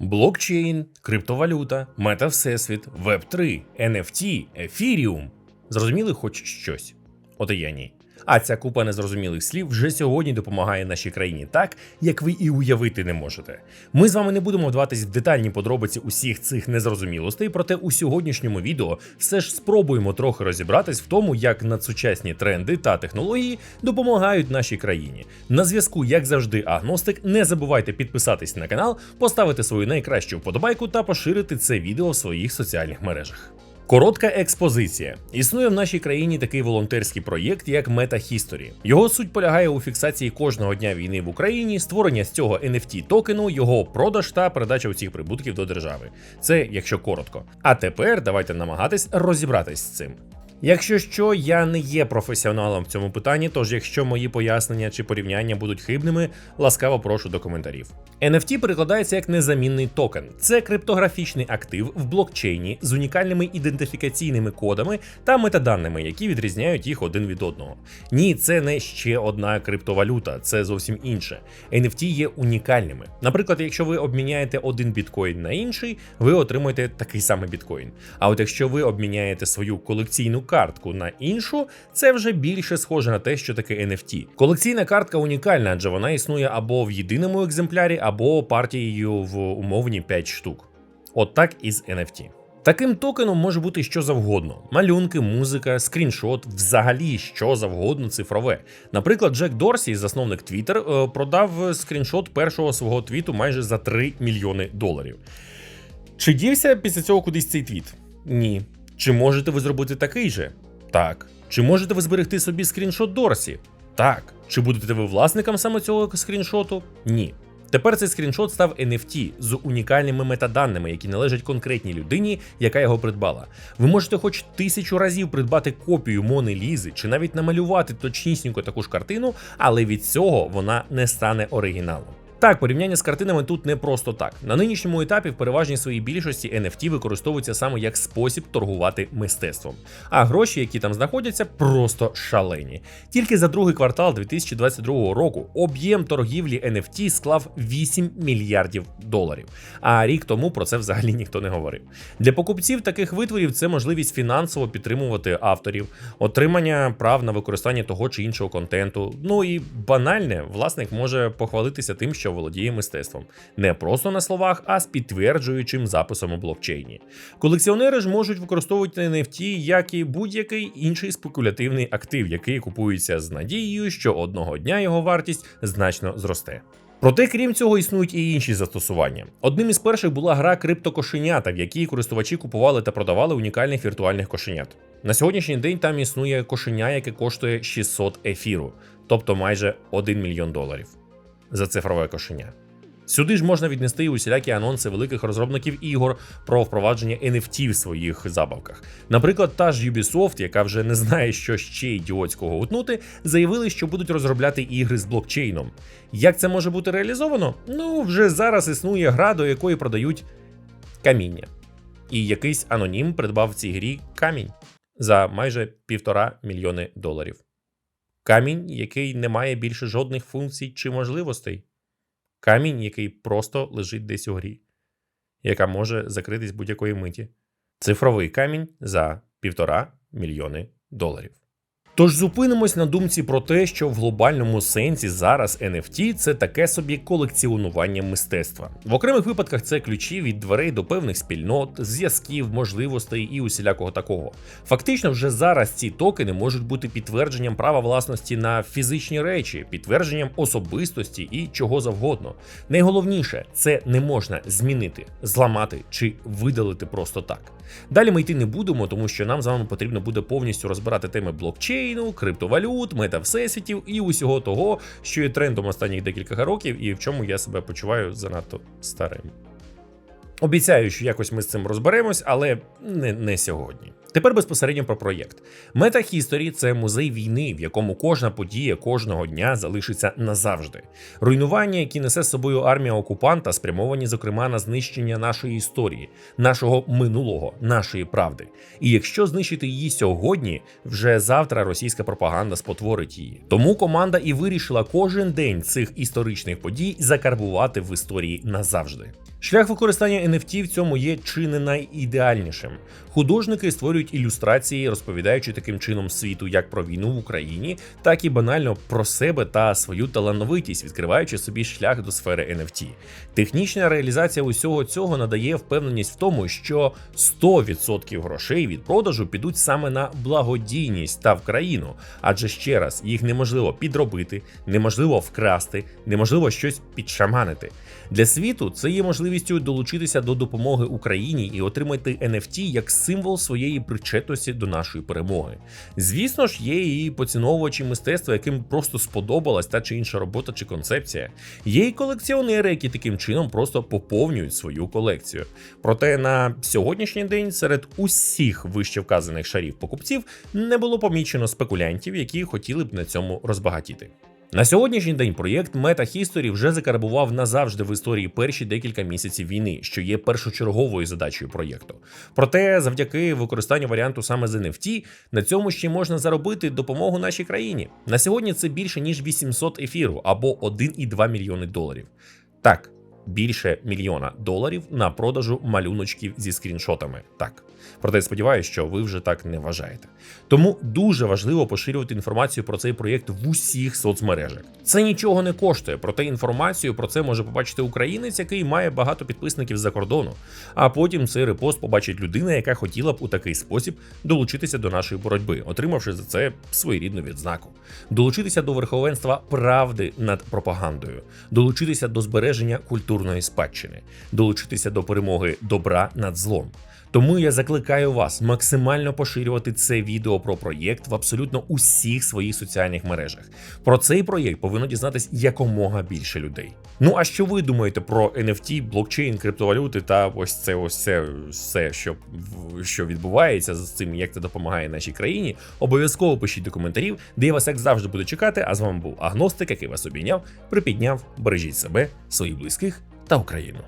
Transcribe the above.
Блокчейн, криптовалюта, мета-всесвіт, Web3, NFT, Ефіріум. Зрозуміли хоч щось? От і я ні. А ця купа незрозумілих слів вже сьогодні допомагає нашій країні так, як ви і уявити не можете. Ми з вами не будемо вдаватись в детальні подробиці усіх цих незрозумілостей, проте у сьогоднішньому відео все ж спробуємо трохи розібратись в тому, як надсучасні тренди та технології допомагають нашій країні. На зв'язку, як завжди, агностик. Не забувайте підписатись на канал, поставити свою найкращу вподобайку та поширити це відео в своїх соціальних мережах. Коротка експозиція. Існує в нашій країні такий волонтерський проєкт, як MetaHistory. Його суть полягає у фіксації кожного дня війни в Україні, створення з цього NFT токену, його продаж та передача усіх прибутків до держави. Це якщо коротко. А тепер давайте намагатись розібратись з цим. Якщо що, я не є професіоналом в цьому питанні, тож якщо мої пояснення чи порівняння будуть хибними, ласкаво прошу до коментарів. NFT перекладається як незамінний токен. Це криптографічний актив в блокчейні з унікальними ідентифікаційними кодами та метаданими, які відрізняють їх один від одного. Ні, це не ще одна криптовалюта, це зовсім інше. NFT є унікальними. Наприклад, якщо ви обміняєте один біткоін на інший, ви отримаєте такий самий біткоін. А от якщо ви обміняєте свою колекційну картку на іншу, це вже більше схоже на те, що таке NFT. Колекційна картка унікальна, адже вона існує або в єдиному екземплярі, або партією в умовні 5 штук. От так і з NFT. Таким токеном може бути що завгодно: малюнки, музика, скріншот, взагалі що завгодно цифрове. Наприклад, Джек Дорсі, засновник Twitter, е, продав скріншот першого свого твіту майже за 3 мільйони доларів. Чи дівся після цього кудись цей твіт? Ні. Чи можете ви зробити такий же? Так. Чи можете ви зберегти собі скріншот Дорсі? Так. Чи будете ви власником саме цього скріншоту? Ні. Тепер цей скріншот став NFT з унікальними метаданими, які належать конкретній людині, яка його придбала. Ви можете хоч тисячу разів придбати копію Мони Лізи чи навіть намалювати точнісінько таку ж картину, але від цього вона не стане оригіналом. Так, порівняння з картинами тут не просто так. На нинішньому етапі в переважній своїй більшості NFT використовуються саме як спосіб торгувати мистецтвом. А гроші, які там знаходяться, просто шалені. Тільки за другий квартал 2022 року об'єм торгівлі NFT склав 8 мільярдів доларів. А рік тому про це взагалі ніхто не говорив. Для покупців таких витворів це можливість фінансово підтримувати авторів, отримання прав на використання того чи іншого контенту. Ну і банальне, власник може похвалитися тим, що володіє мистецтвом, не просто на словах, а з підтверджуючим записом у блокчейні. Колекціонери ж можуть використовувати NFT як і будь-який інший спекулятивний актив, який купується з надією, що одного дня його вартість значно зросте. Проте, крім цього, існують і інші застосування. Одним із перших була гра криптокошенята, в якій користувачі купували та продавали унікальних віртуальних кошенят. На сьогоднішній день там існує кошеня, яке коштує 600 ефіру, тобто майже 1 мільйон доларів за цифрове кошеня. Сюди ж можна віднести і усілякі анонси великих розробників ігор про впровадження NFT в своїх забавках. Наприклад, та ж Ubisoft, яка вже не знає, що ще ідіотського утнути, заявили, що будуть розробляти ігри з блокчейном. Як це може бути реалізовано? Ну, вже зараз існує гра, до якої продають каміння. І якийсь анонім придбав в цій грі камінь за майже півтора мільйони доларів. Камінь, який не має більше жодних функцій чи можливостей. Камінь, який просто лежить десь у грі, яка може закритись будь-якої миті. Цифровий камінь за півтора мільйони доларів. Тож зупинимось на думці про те, що в глобальному сенсі зараз NFT – це таке собі колекціонування мистецтва. В окремих випадках це ключі від дверей до певних спільнот, зв'язків, можливостей і усілякого такого. Фактично, вже зараз ці токени можуть бути підтвердженням права власності на фізичні речі, підтвердженням особистості і чого завгодно. Найголовніше це не можна змінити, зламати чи видалити просто так. Далі ми йти не будемо, тому що нам з вами потрібно буде повністю розбирати теми блокчейну, криптовалют, метавсесвітів і усього того, що є трендом останніх декілька років, і в чому я себе почуваю занадто старим. Обіцяю, що якось ми з цим розберемось, але не, не сьогодні. Тепер безпосередньо про проєкт. Мета History – це музей війни, в якому кожна подія кожного дня залишиться назавжди. Руйнування, які несе з собою армія окупанта, спрямовані, зокрема, на знищення нашої історії, нашого минулого, нашої правди. І якщо знищити її сьогодні, вже завтра російська пропаганда спотворить її. Тому команда і вирішила кожен день цих історичних подій закарбувати в історії назавжди. Шлях використання NFT в цьому є чи не найідеальнішим. Художники створюють ілюстрації, розповідаючи таким чином світу як про війну в Україні, так і банально про себе та свою талановитість, відкриваючи собі шлях до сфери NFT. Технічна реалізація усього цього надає впевненість в тому, що 100% грошей від продажу підуть саме на благодійність та в країну, адже ще раз їх неможливо підробити, неможливо вкрасти, неможливо щось підшаманити. Для світу це є можливістю долучитися до допомоги Україні і отримати NFT як символ своєї причетності до нашої перемоги. Звісно ж, є і поціновувачі мистецтва, яким просто сподобалась та чи інша робота чи концепція. Є і колекціонери, які таким чином просто поповнюють свою колекцію. Проте на сьогоднішній день серед усіх вище вказаних шарів покупців не було помічено спекулянтів, які хотіли б на цьому розбагатіти. На сьогоднішній день проєкт Meta History вже закарбував назавжди в історії перші декілька місяців війни, що є першочерговою задачею проєкту. Проте, завдяки використанню варіанту саме з NFT, на цьому ще можна заробити допомогу нашій країні. На сьогодні це більше ніж 800 ефіру або 1,2 мільйони доларів. Так, більше мільйона доларів на продажу малюночків зі скріншотами. Так. Проте сподіваюся, що ви вже так не вважаєте. Тому дуже важливо поширювати інформацію про цей проєкт в усіх соцмережах. Це нічого не коштує, проте інформацію про це може побачити українець, який має багато підписників з-за кордону. А потім цей репост побачить людина, яка хотіла б у такий спосіб долучитися до нашої боротьби, отримавши за це своєрідну відзнаку, долучитися до верховенства правди над пропагандою, долучитися до збереження культурної спадщини, долучитися до перемоги добра над злом. Тому я закликаю вас максимально поширювати це відео про проєкт в абсолютно усіх своїх соціальних мережах. Про цей проєкт повинно дізнатись якомога більше людей. Ну а що ви думаєте про NFT, блокчейн, криптовалюти та ось це ось це все, що, що відбувається з цим, як це допомагає нашій країні? Обов'язково пишіть до коментарів, де я вас як завжди буду чекати. А з вами був агностик, який вас обійняв, припідняв. Бережіть себе, своїх близьких та Україну.